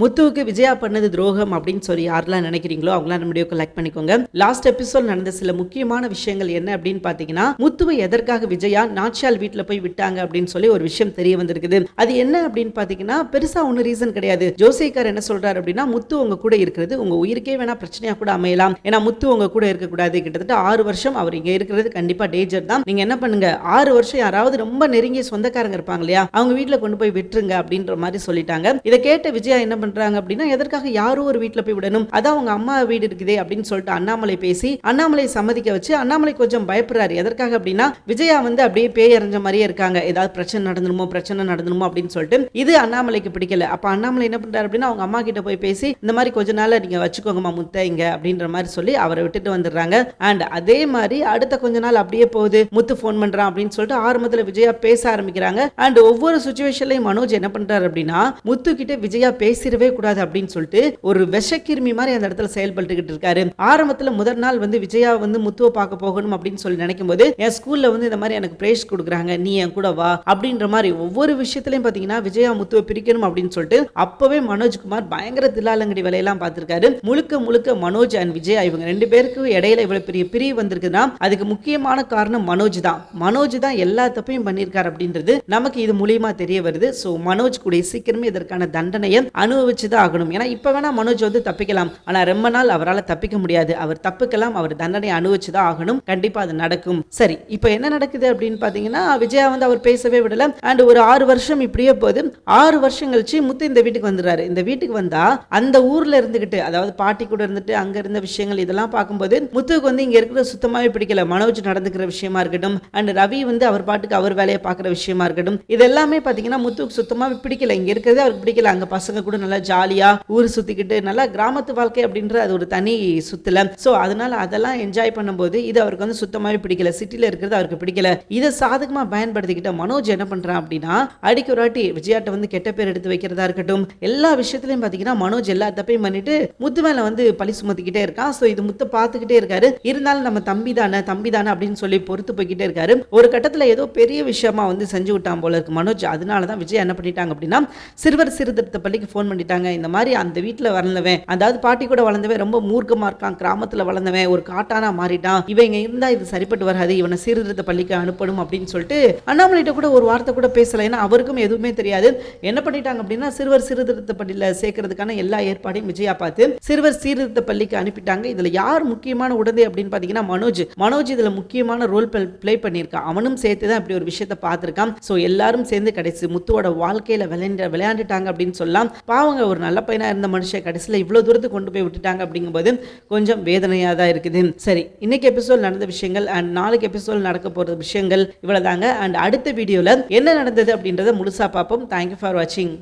முத்துவுக்கு விஜயா பண்ணது துரோகம் அப்படின்னு சொல்லி யாரெல்லாம் நினைக்கிறீங்களோ அவங்களாம் நம்ம வீடியோ லைக் பண்ணிக்கோங்க. லாஸ்ட் எபிசோட் நடந்த சில முக்கியமான விஷயங்கள் என்ன அப்படின்னு பாத்தீங்கன்னா முத்துவை எதற்காக விஜயா நாச்சியால் வீட்டுல போய் விட்டாங்க அப்படின்னு சொல்லி ஒரு விஷயம் தெரிய வந்திருக்குது. அது என்ன அப்படின்னு பாத்தீங்கன்னா பெருசா ஒண்ணு ரீசன் கிடையாது. ஜோசியக்கார் என்ன சொல்றாரு அப்படின்னா முத்து உங்க கூட இருக்கிறது உங்க உயிருக்கே வேணா பிரச்சனையா கூட அமையலாம். ஏன்னா முத்து உங்க கூட இருக்கக்கூடாது. கிட்டத்தட்ட ஆறு வருஷம் அவர் இங்க இருக்கிறது கண்டிப்பா டேஞ்சர் தான். நீங்க என்ன பண்ணுங்க? ஆறு வருஷம் யாராவது ரொம்ப நெருங்கிய சொந்தக்காரங்க இருப்பாங்க இல்லையா? அவங்க வீட்டுல கொண்டு போய் விட்டுருங்க அப்படின்ற மாதிரி சொல்லிட்டாங்க. இதை கேட்ட விஜயா என்ன பண்றாங்க அப்படின்னா எதற்காக யாரோ ஒரு வீட்டில் போய் விடணும்? அதான் அவங்க அம்மா வீடு இருக்குதே அப்படின்னு சொல்லிட்டு அண்ணாமலை பேசி அண்ணாமலை சம்மதிக்க வச்சு அண்ணாமலை கொஞ்சம் பயப்படுறாரு. எதற்காக அப்படின்னா விஜயா வந்து அப்படியே பேய் அறிஞ்ச மாதிரியே இருக்காங்க. ஏதாவது பிரச்சனை நடந்துருமோ பிரச்சனை நடந்துருமோ அப்படின்னு சொல்லிட்டு இது அண்ணாமலைக்கு பிடிக்கல. அப்ப அண்ணாமலை என்ன பண்றாரு அப்படின்னா அவங்க அம்மா கிட்ட போய் பேசி இந்த மாதிரி கொஞ்ச நாள்ல நீங்க வச்சுக்கோங்கம்மா முத்த இங்க அப்படின்ற மாதிரி சொல்லி அவரை விட்டுட்டு வந்துடுறாங்க. அண்ட் அதே மாதிரி அடுத்த கொஞ்ச நாள் அப்படியே போகுது. முத்து ஃபோன் பண்றான் அப்படின்னு சொல்லிட்டு ஆரம்பத்துல விஜயா பேச ஆரம்பிக்கிறாங்க. அண்ட் ஒவ்வொரு சுச்சுவேஷன்லயும் மனோஜ் என்ன பண்றாரு அப்படின்னா முத்து கிட்ட விஜயா பேசிடவே கூடாது அப்படின்னு சொல்லிட்டு ஒரு விஷக்கிருமி மாதிரி அந்த இடத்துல செயல்பட்டுக்கிட்டு இருக்காரு. ஆரம்பத்துல முதல் நாள் வந்து விஜயா வந்து முத்துவை பார்க்க போகணும் அப்படின்னு சொல்லி நினைக்கும் போது என் ஸ்கூல்ல வந்து இந்த மாதிரி எனக்கு பிரேஸ் கொடுக்குறாங்க நீ என் கூட வா அப்படின்ற மாதிரி ஒவ்வொரு விஷயத்திலையும் பாத்தீங்கன்னா விஜயா முத்துவை பிரிக்கணும் அப்படின்னு சொல்லிட்டு அப்பவே மனோஜ்குமார் பயங்கர தில்லாலங்கடி வேலையெல்லாம் பார்த்திருக்காரு முழுக்க முழுக்க மனோஜ் அண்ட் விஜயா இவங்க ரெண்டு பேருக்கு இடையில இவ்வளவு பெரிய பிரிவு வந்திருக்குன்னா அதுக்கு முக்கியமான காரணம் மனோஜ் தான். மனோஜ் தான் எல்லா தப்பையும் பண்ணியிருக்காரு அப்படின்றது நமக்கு இது மூலியமா தெரிய வருது. ஸோ மனோஜ் கூட சீக்கிரமே இதற்கான தண்டனையை அனுபவிச்சு தான் ஆகணும். ஏன்னா இப்போ வேணா மனோஜ் வந்து தப்பிக்கலாம். ஆனா ரொம்ப நாள் அவரால் தப்பிக்க முடியாது. அவர் தப்பிக்கலாம் அவர் தண்டனை அனுபவிச்சு தான் ஆகணும். கண்டிப்பா அது நடக்கும். சரி இப்போ என்ன நடக்குது அப்படின்னு பாத்தீங்கன்னா விஜயா வந்து அவர் பேசவே விடல. அண்ட் ஒரு ஆறு வருஷம் இப்படியே போகுது. ஆறு வருஷம் கழிச்சு முத்து இந்த வீட்டுக்கு வந்துடுறாரு. இந்த வீட்டுக்கு வந்தா அந்த ஊர்ல இருந்துகிட்டு அதாவது பாட்டி கூட இருந்துட்டு அங்க இருந்த விஷயங்கள் இதெல்லாம் பார்க்கும்போது முத்துக்கு வந்து இங்க இருக்கிற சுத்தமாவே பிடிக்கல. மனோஜ் நடந்துக்கிற விஷயமா இருக்கட்டும் அண்ட் ரவி வந்து அவர் பாட்டுக்கு அவர் வேலையை பார்க்குற விஷயமா இருக்கட்டும் இது எல்லாமே பாத்தீங்கன்னா முத்துக்கு சுத்தமாக பிடிக்கல. இங்க இருக்கிறதே அவருக்கு பிடிக்கல. அங்க பசங்க கூட நல்லா ஜாலியா ஊர் சுத்திக்கிட்டு நல்லா கிராமத்து வாழ்க்கை அப்படின்ற அது ஒரு தனி சுத்தல. சோ அதனால அதெல்லாம் என்ஜாய் பண்ணும்போது இது அவருக்கு வந்து சுத்தமாவே பிடிக்கல. சிட்டில இருக்கிறது அவருக்கு பிடிக்கல. இதை சாதகமா பயன்படுத்திக்கிட்ட மனோஜ் என்ன பண்றான் அப்படின்னா அடிக்க ஒரு வாட்டி விஜயாட்ட வந்து கெட்ட பேர் எடுத்து வைக்கிறதா இருக்கட்டும் எல்லா விஷயத்திலையும் பாத்தீங்கன்னா மனோஜ் எல்லா தப்பையும் பண்ணிட்டு முத்து மேல வந்து பழி சுமத்திக்கிட்டே இருக்கான். சோ இது முத்த பார்த்துக்கிட்டே இருக்காரு. இருந்தாலும் நம்ம தம்பி தானே தம்பி தானே அப்படின்னு சொல்லி பொறுத்து போய்கிட்டே இருக்காரு. ஒரு கட்டத்துல ஏதோ பெரிய விஷயமா வந்து செஞ்சு விட்டான் போல இருக்கு மனோஜ். அதனால தான் விஜய் என்ன பண்ணிட்டாங்க அப்படின்னா சிறுவர் சீர்திருத்த பள்ளிக்கு ஃபோன் பண்ணிட்டாங்க இந்த மாதிரி அந்த வீட்டில் வளர்ந்தவன் அதாவது பாட்டி கூட வளர்ந்தவன் ரொம்ப மூர்க்கமாக இருக்கான் கிராமத்தில் வளர்ந்தவன் ஒரு காட்டானா மாறிட்டான் இவன் இங்க இருந்தா இது சரிப்பட்டு வராது இவனை சீர்திருத்த பள்ளிக்கு அனுப்பணும் அப்படின்னு சொல்லிட்டு அண்ணாமலைகிட்ட கூட ஒரு வார்த்தை கூட பேசலை. ஏன்னா அவருக்கும் எதுவுமே தெரியாது. என்ன பண்ணிட்டாங்க அப்படின்னா சிறுவர் சீர்திருத்த பள்ளியில் சேர்க்கறதுக்கான எல்லா ஏற்பாடையும் விஜயா பார்த்து சிறுவர் சீர்திருத்த பள்ளிக்கு அனுப்பிட்டாங்க. இதில் யார் முக்கியமான உடந்தை அப்படின்னு பார்த்தீங்கன்னா மனோஜ். மனோஜ் இதில் முக்கியமான ரோல் பிளே பண்ணியிருக்கான் அவனும் சேர்த்து தான் இப்படி ஒரு விஷயத்தை பார்த்துருக்கான். ஸோ எல்லாரும் சேர்ந்து கடைசி முத்துவோட வாழ்க்கையில் விளையாண்டு விளையாண்டுட்டாங்க அப்படின்னு சொல்லலாம். பாவ அவங்க ஒரு நல்ல பையனா இருந்த மனுஷன் கடைசியில் இவ்வளவு தூரத்துக்கு கொண்டு போய் விட்டுட்டாங்க அப்படிங்கும்போது கொஞ்சம் வேதனையாக தான் இருக்குது. சரி இன்னைக்கு எபிசோட் நடந்த விஷயங்கள் அண்ட் நாளைக்கு எபிசோட் நடக்க போற விஷயங்கள் இவ்வளோதாங்க அண்ட் அடுத்த வீடியோவில் என்ன நடந்தது அப்படின்றத முழுசா பார்ப்போம். தேங்க்யூ ஃபார் வாட்சிங்